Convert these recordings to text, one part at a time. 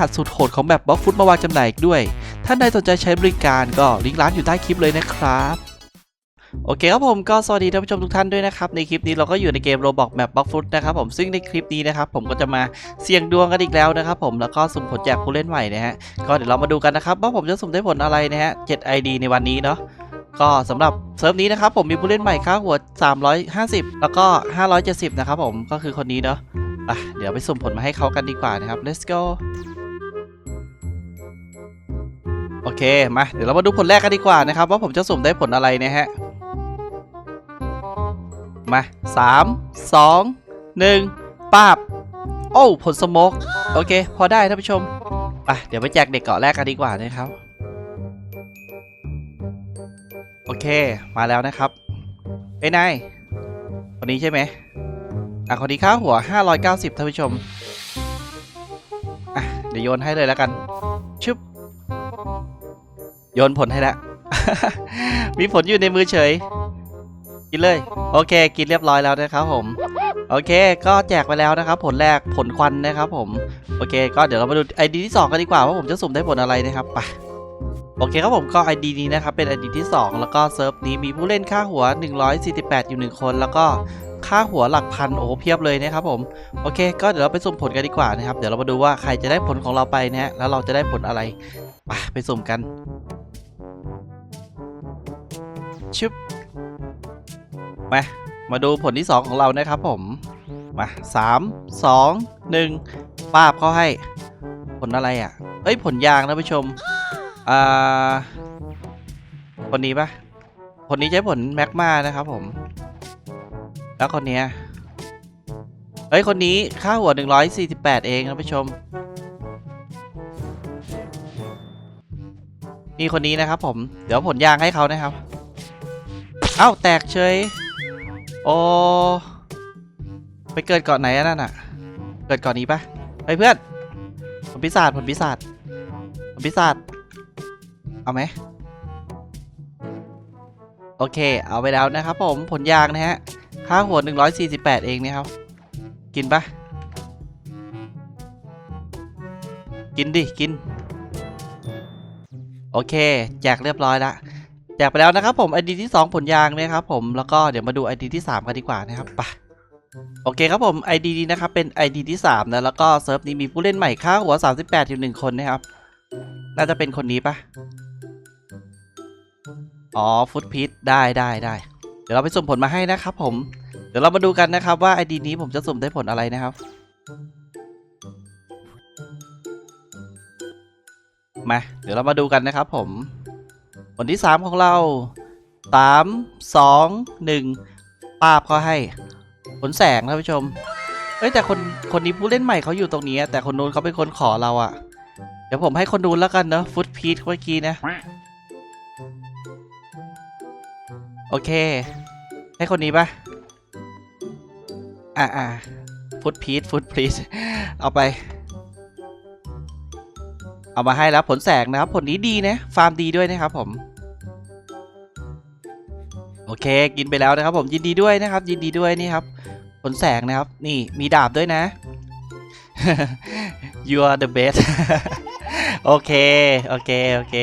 หัสสุดโหดของแบบบล็อกฟุตมาวางจำหน่ายอีกด้วยท่านใดสนใจใช้บริการก็ลิงก์ร้านอยู่ใต้คลิปเลยนะครับโอเคครับผมก็สวัสดีท่านผู้ชมทุกท่านด้วยนะครับ ในคลิปนี้เราก็อยู่ในเกม Roblox Map Block Foot นะครับผมซึ่งในคลิปนี้นะครับผมก็จะมาเสี่ยงดวงกันอีกแล้วนะครับผมแล้วก็สุ่มผลแจกผู้เล่นใหม่นะฮะก็เดี๋ยวเรามาดูกันนะครับว่าผมจะสุ่มได้ผลอะไรนะฮะ7 ID ในวันนี้เนาะก็สำหรับเซิร์ฟนี้นะครับผมมีผู้เล่นใหม่ค่าหัว 350 แล้วก็ 570 นะครับผมก็คือคนนี้เนาะอะเดี๋ยวไปสุ่มผลมาให้เขากันดีกว่านะครับ let's go เคมาเดี๋ยวเรามาดูผลแรกกันดีกว่านะครับ ว่าผมจะสุ่มได้ผลอะไรนะฮะ มาสามสองหนึ่งปาบ โอ้ผลสโมกโอเค พอได้ท่านผู้ชมอะเดี๋ยวไปแจกเด็กเกาะแรกกันดีกว่านะครับ โอเคมาแล้วนะครับเอ้นายคนนี้ใช่ไหมอะคนนี้ค่าหัว 590ท่านผู้ชมอะเดี๋ยวโยนให้เลยแล้วกันชึบ โยนผลให้แล้ว มีผลอยู่ในมือเฉย กินเลย โอเค กินเรียบร้อยแล้วนะครับผม โอเค ก็แจกไปแล้วนะครับ ผลแรกผลควันนะครับผม โอเค ก็เดี๋ยวเรามาดู ID ที่ 2 กันดีกว่าว่าผมจะสุ่มได้ผลอะไรนะครับ ไป โอเคครับผมก็ ID นี้นะครับเป็น ID ที่ 2 แล้วก็เซิร์ฟนี้มีผู้เล่นค่าหัว 148 อยู่ 1 คน แล้วก็ค่าหัวหลักพันโอ้เพียบเลยนะครับผมโอเค ก็เดี๋ยวเราไปสุ่มผลกันดีกว่านะครับ เดี๋ยวเรามาดูว่าใครจะได้ผลของเราไปนะฮะแล้วเราจะได้ผลอะไรไปไปสุ่มกัน ชึบมามาดูผลที่ 2 ของเรานะครับผม มาสามสองหนึ่งป้าบเขาให้ ผลอะไรอะ เอ้ยผลยางนะผู้ชม อ่าคนนี้ปะคนนี้ใช้ผลแมกมานะครับผม แล้วคนเนี้ยเฮ้ย คนนี้ค่าหัว 148 เองนะผู้ชม นี่คนนี้นะครับผม เดี๋ยวผลยางให้เขานะครับ อ้าแตกเฉย โอ้ไปเกิดเกาะไหนอะนั่นอะเกิดเกาะนี้ปะเฮ้ยเพื่อนผลพิศาจผลพิศาจผลพิศาจเอาไหมโอเค เอาไปแล้วนะครับผมผลยางนะฮะ ค่าหัว 148 เองนะครับ กินปะกินดิ กิน โอเค แจกเรียบร้อยละ แจกไปแล้วนะครับผม ID ที่ 2 ผลยางนะครับผมแล้วก็เดี๋ยวมาดู ID ที่ 3 กันดีกว่านะครับไปโอเคครับผม ID นี้นะครับเป็น ID ที่ 3 นะ แล้วก็เซิร์ฟนี้มีผู้เล่นใหม่ค่าหัว 38อยู่1คนนะครับ น่าจะเป็นคนนี้ปะอ๋อฟุตพีทได้ได้ได้ เดี๋ยวเราไปสุ่มผลมาให้นะครับผม เดี๋ยวเรามาดูกันนะครับว่า ID นี้ผมจะสุ่มได้ผลอะไรนะครับ มา เดี๋ยวเรามาดูกันนะครับผม ผลที่ 3 ของเรา 3 2 1ปาบเขาให้ ผลแสงท่านผู้ชม เอ้ยแต่คนคนนี้ผู้เล่นใหม่เขาอยู่ตรงนี้ แต่คนนู้นเขาเป็นคนขอเราอะเดี๋ยวผมให้คนนู้นแล้วกันเนอะฟุตพีทเมื่อกี้นะ โอเค ให้คนนี้ปะอ่าอ่าฟุตพีทฟุตพีทเอาไป เอามาให้แล้วผลแสงนะครับ ผลนี้ดีนะ ฟาร์มดีด้วยนะครับผม โอเค กินไปแล้วนะครับ ผมยินดีด้วยนะครับ ยินดีด้วยนี่ครับ ผลแสงนะครับ นี่มีดาบด้วยนะ you are the best โอเค โอเค โอเค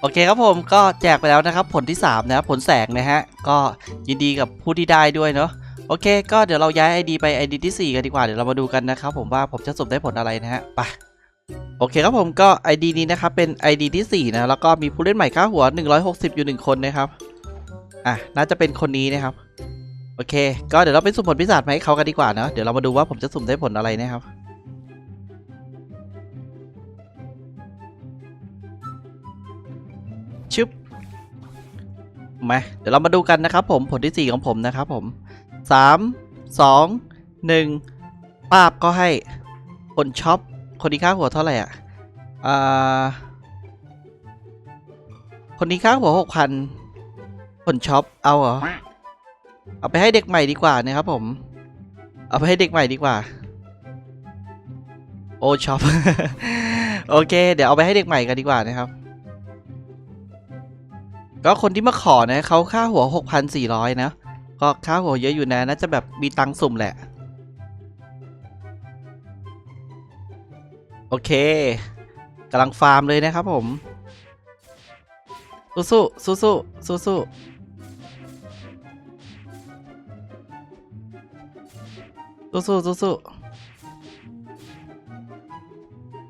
โอเคครับผมก็แจกไปแล้วนะครับ ผลที่ 3 นะครับ ผลแสงนะฮะ ก็ยินดีกับผู้ที่ได้ด้วยเนาะ โอเค ก็เดี๋ยวเราย้าย ID ไป ID ที่ 4 กันดีกว่า เดี๋ยวเรามาดูกันนะครับผมว่าผมจะสุ่มได้ผลอะไรนะฮะ ไป โอเคครับผมก็ ID นี้นะครับเป็น ID ที่ 4 นะ แล้วก็มีผู้เล่นใหม่ค่าหัว 160 อยู่ 1 คนนะครับ อะ น่าจะเป็นคนนี้นะครับ โอเค ก็เดี๋ยวเราไปสุ่มผลพิศดาจมาให้เขากันดีกว่าเนอะเดี๋ยวเรามาดูว่าผมจะสุ่มได้ผลอะไรนะครับชึบมาเดี๋ยวเรามาดูกันนะครับผมผลที่ 4 ของผมนะครับผม 3 2 1ป้าบก็ให้คนช็อป คนนี้ค่าหัวเท่าไหร่อะอ่าคนนี้ค่าหัวหกพันคนช็อป เอาเหรอ เอาไปให้เด็กใหม่ดีกว่านะครับผม เอาไปให้เด็กใหม่ดีกว่า โอช็อป โอเค เดี๋ยวเอาไปให้เด็กใหม่กันดีกว่านะครับก็คนที่มาขอนะเขาค่าหัว 6,400 นะ ก็ค่าหัวเยอะอยู่นะน่าจะแบบมีตังค์สุ่มแหละ โอเคกำลังฟาร์มเลยนะครับผมสู้สู้สู้สู้สู้สู้สู้สู้สู้สู้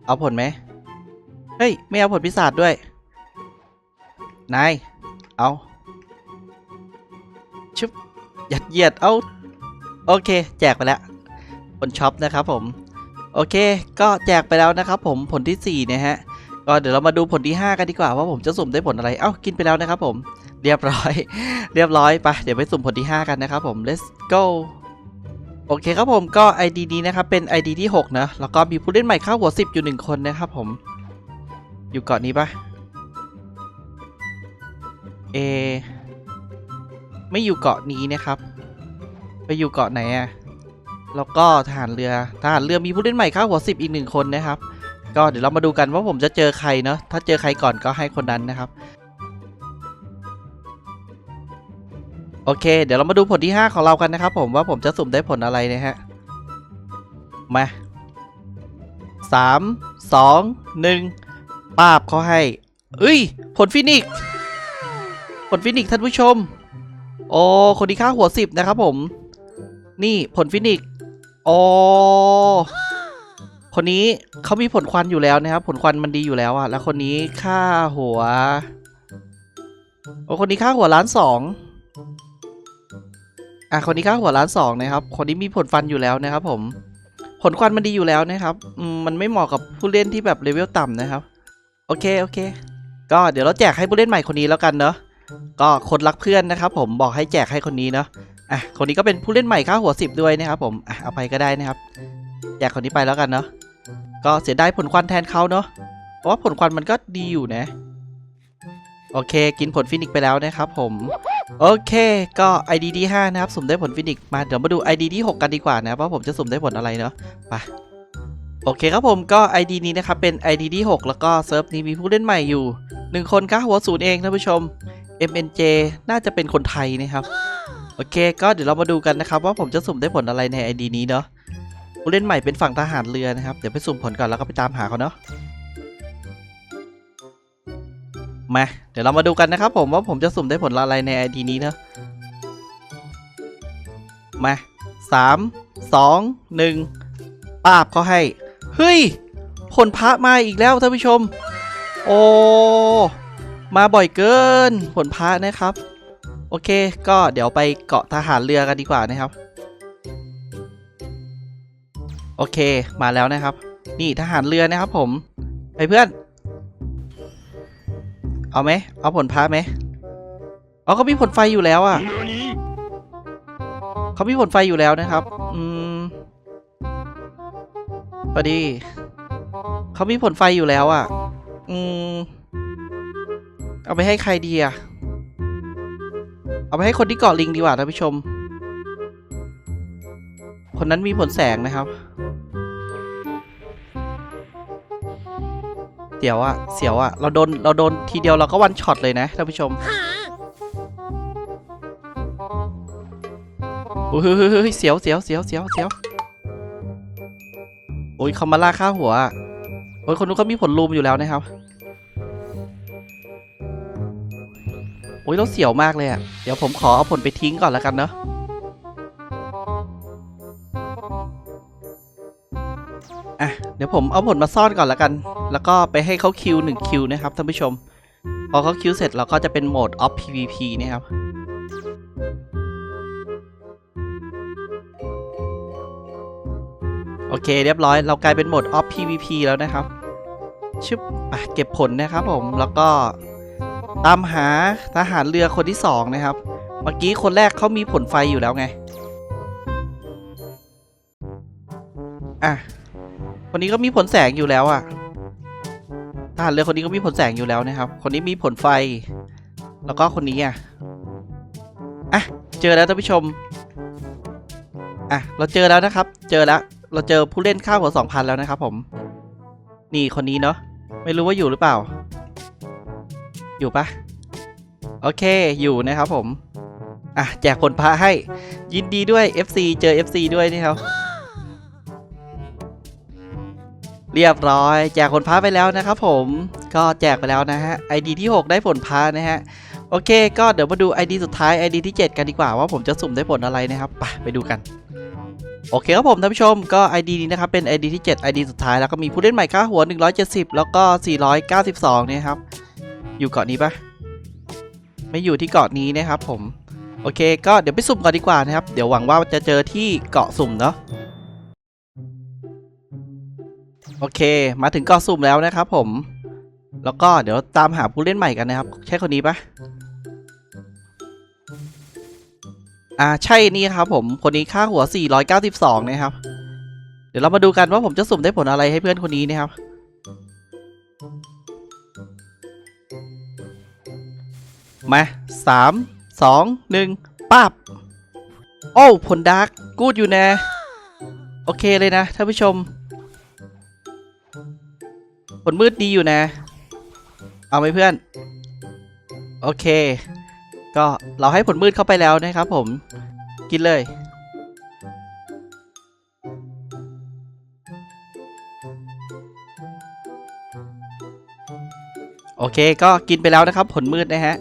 เอาผลไหม เฮ้ย ไม่เอาผลพิศาจด้วย นาย เอา ยัดเยียด เอาโอเค แจกไปแล้วบนช็อปนะครับผม โอเค ก็แจกไปแล้วนะครับผมผลที่4นะฮะ ก็เดี๋ยวเรามาดูผลที่ 5 กันดีกว่าว่าผมจะสุ่มได้ผลอะไร เอ้ากินไปแล้วนะครับผม เรียบร้อย เรียบร้อยไป เดี๋ยวไปสุ่มผลที่ 5 กันนะครับผม let's go โอเคครับผมก็ ID นี้นะครับเป็น ID ที่ 6 นะ แล้วก็มีผู้เล่นใหม่เข้าหัว 10 อยู่ 1 คนนะครับผม อยู่เกาะนี้ปะเอ ไม่อยู่เกาะนี้นะครับ ไปอยู่เกาะไหนอะแล้วก็ทหารเรือทหารเรือมีผู้เล่นใหม่เข้าหัวสิบอีกหนึ่งคนนะครับ ก็เดี๋ยวเรามาดูกันว่าผมจะเจอใครเนาะถ้าเจอใครก่อนก็ให้คนนั้นนะครับโอเค เดี๋ยวเรามาดูผลที่ 5 ของเรากันนะครับ ผมว่าผมจะสุ่มได้ผลอะไรนะฮะ มาสามสองหนึ่งปาบเขาให้เอ้ย ผลฟินิกซ์ผลฟินิกซ์ท่านผู้ชม โอ้คนที่ค่าหัวสิบนะครับผม นี่ผลฟินิกโอ้คนนี้เขามีผลควันอยู่แล้วนะครับ ผลควันมันดีอยู่แล้วอะแล้วคนนี้ค่าหัว โอ้คนนี้ค่าหัวล้านสองอะคนนี้ค่าหัวล้านสองนะครับ คนนี้มีผลฟันอยู่แล้วนะครับ ผม ผลควันมันดีอยู่แล้วนะครับมมันไม่เหมาะกับผู้เล่นที่แบบเลเวลต่ำนะครับ โอเคโอเค ก็เดี๋ยวเราแจกให้ผู้เล่นใหม่คนนี้แล้วกันเนาะ ก็คนรักเพื่อนนะครับ ผมบอกให้แจกให้คนนี้เนาะอะคนนี้ก็เป็นผู้เล่นใหม่ค่าหัวสิบด้วยนะครับผมอะเอาไปก็ได้นะครับแจกคนนี้ไปแล้วกันเนาะก็เสียดายผลควันแทนเขาเนาะเพราะว่าผลควันมันก็ดีอยู่นะ โอเค กินผลฟินิกไปแล้วนะครับผมโอเค ก็ ID ที่5นะครับสุ่มได้ผลฟินิกมาเดี๋ยวมาดู ID ที่ 6 กันดีกว่านะครับว่าผมจะสุ่มได้ผลอะไรเนาะไปโอเคครับผมก็ ID นี้นะครับเป็น ID ที่ 6 แล้วก็เซิร์ฟนี้มีผู้เล่นใหม่อยู่ 1 คนค่าหัวศูนย์เองท่านผู้ชม MNJ น่าจะเป็นคนไทยนะครับ โอเค ก็เดี๋ยวเรามาดูกันนะครับว่าผมจะสุ่มได้ผลอะไรใน ID นี้เนาะผู้เล่นใหม่เป็นฝั่งทหารเรือนะครับ เดี๋ยวไปสุ่มผลก่อนแล้วก็ไปตามหาเขาเนาะมาเดี๋ยวเรามาดูกันนะครับผมว่าผมจะสุ่มได้ผลอะไรใน ID นี้เนาะมาสามสองหนึ่งปาบเขาให้ เฮ้ย ผลพระมาอีกแล้วท่านผู้ชม โอ้ มาบ่อยเกินผลพระนะครับ โอเค ก็เดี๋ยวไปเกาะทหารเรือกันดีกว่านะครับ โอเคมาแล้วนะครับ นี่ทหารเรือนะครับผม ไปเพื่อน เอาไหมเอาผลพระไหมเอ๋อเขามีผลไฟอยู่แล้วอะเขามีผลไฟอยู่แล้วนะครับ อืมพอดี เขามีผลไฟอยู่แล้วอะ อืม เอาไปให้ใครดีอะเอาไปให้คนที่เกาะลิงดีกว่าท่านผู้ชม คนนั้นมีผลแสงนะครับเสียวอะเสียวอะเราโดน เราโดนทีเดียวเราก็วันช็อตเลยนะท่านผู้ชมโอ้ยเฮ้ยเสียวเสียวเสียวเสียวเสียวโอ้ยเขามาล่าค่าหัว โอ้ยคนนู้นเขามีผลลูมอยู่แล้วนะครับ โอ้ยต้องเสียวมากเลยอะเดี๋ยวผมขอเอาผลไปทิ้งก่อนแล้วกันเนาะอะเดี๋ยวผมเอาผลมาซ่อนก่อนแล้วกัน แล้วก็ไปให้เขาคิวหนึ่งคิวนะครับท่านผู้ชม พอเขาคิวเสร็จเราก็จะเป็นโหมดออฟ PVP นะครับโอเคเรียบร้อยเรากลายเป็นโหมดออฟพีพีแล้วนะครับชึบอะเก็บผลนะครับผมแล้วก็ ตามหาทหารเรือคนที่สองนะครับ เมื่อกี้คนแรกเขามีผลไฟอยู่แล้วไง อะ คนนี้ก็มีผลแสงอยู่แล้วอะ ทหารเรือคนนี้ก็มีผลแสงอยู่แล้วนะครับ คนนี้มีผลไฟ แล้วก็คนนี้อะ อะ เจอแล้วท่านผู้ชม อะ เราเจอแล้วนะครับ เจอแล้ว เราเจอผู้เล่นข้าวหัวสองพันแล้วนะครับผม นี่คนนี้เนาะ ไม่รู้ว่าอยู่หรือเปล่า อยู่ปะโอเคอยู่นะครับผมอะแจกผลพระให้ยินดีด้วย FC เจอ FC ด้วยนี่ครับ เรียบร้อย แจกผลพระไปแล้วนะครับผมก็แจกไปแล้วนะฮะ ID ที่ 6 ได้ผลพระนะฮะโอเค ก็เดี๋ยวมาดู ID สุดท้าย ID ที่ 7 กันดีกว่าว่าผมจะสุ่มได้ผลอะไรนะครับไปไปดูกันโอเคครับผมท่านผู้ชมก็ ID นี้นะครับเป็น ID ที่ 7 ID สุดท้ายแล้วก็มีผู้เล่นใหม่ค่าหัว 170 แล้วก็ 492 เนี่ยครับ อยู่เกาะนี้ปะไม่อยู่ที่เกาะนี้นะครับผม โอเค ก็เดี๋ยวไปสุ่มก่อนดีกว่านะครับ เดี๋ยวหวังว่าจะเจอที่เกาะสุ่มเนาะ โอเค มาถึงเกาะสุ่มแล้วนะครับผม แล้วก็เดี๋ยวตามหาผู้เล่นใหม่กันนะครับ ใช่คนนี้ปะอ่า ใช่นี่ครับผม คนนี้ค่าหัว 492 นะครับ เดี๋ยวเรามาดูกันว่าผมจะสุ่มได้ผลอะไรให้เพื่อนคนนี้นะครับ มาสามสองหนึ่งปับโอ้ผลดาร์กกูดอยู่นะ โอเคเลยนะท่านผู้ชม ผลมืดดีอยู่นะ เอาไหมเพื่อน โอเค ก็เราให้ผลมืดเข้าไปแล้วนะครับผม กินเลยโอเค ก็กินไปแล้วนะครับ ผลมืดนะฮะ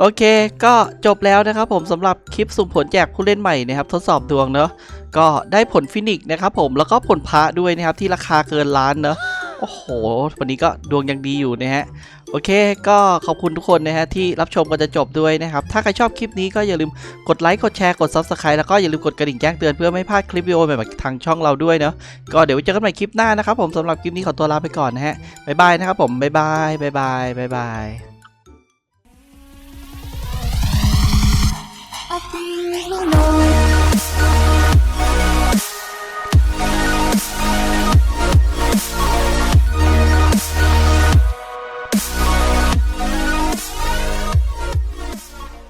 โอเค ก็จบแล้วนะครับผมสำหรับคลิปสุ่มผลแจกผู้เล่นใหม่นะครับทดสอบดวงเนอะก็ได้ผลฟินิกนะครับผมแล้วก็ผลพระด้วยนะครับที่ราคาเกินล้านเนอะโอ้โห วันนี้ก็ดวงยังดีอยู่นะฮะ โอเค ก็ขอบคุณทุกคนนะฮะที่รับชมกันจะจบด้วยนะครับ ถ้าใครชอบคลิปนี้ก็อย่าลืมกดไลค์ กดแชร์ กด Subscribe แล้วก็อย่าลืมกดกระดิ่งแจ้งเตือนเพื่อไม่พลาดคลิปวิดีโอใหม่ๆทางช่องเราด้วยเนาะ ก็เดี๋ยวไว้เจอกันใหม่คลิปหน้านะครับผมสำหรับคลิปนี้ขอตัวลาไปก่อนนะฮะ บ๊ายบายนะครับผม บ๊ายบาย บ๊ายบาย บ๊ายบาย really know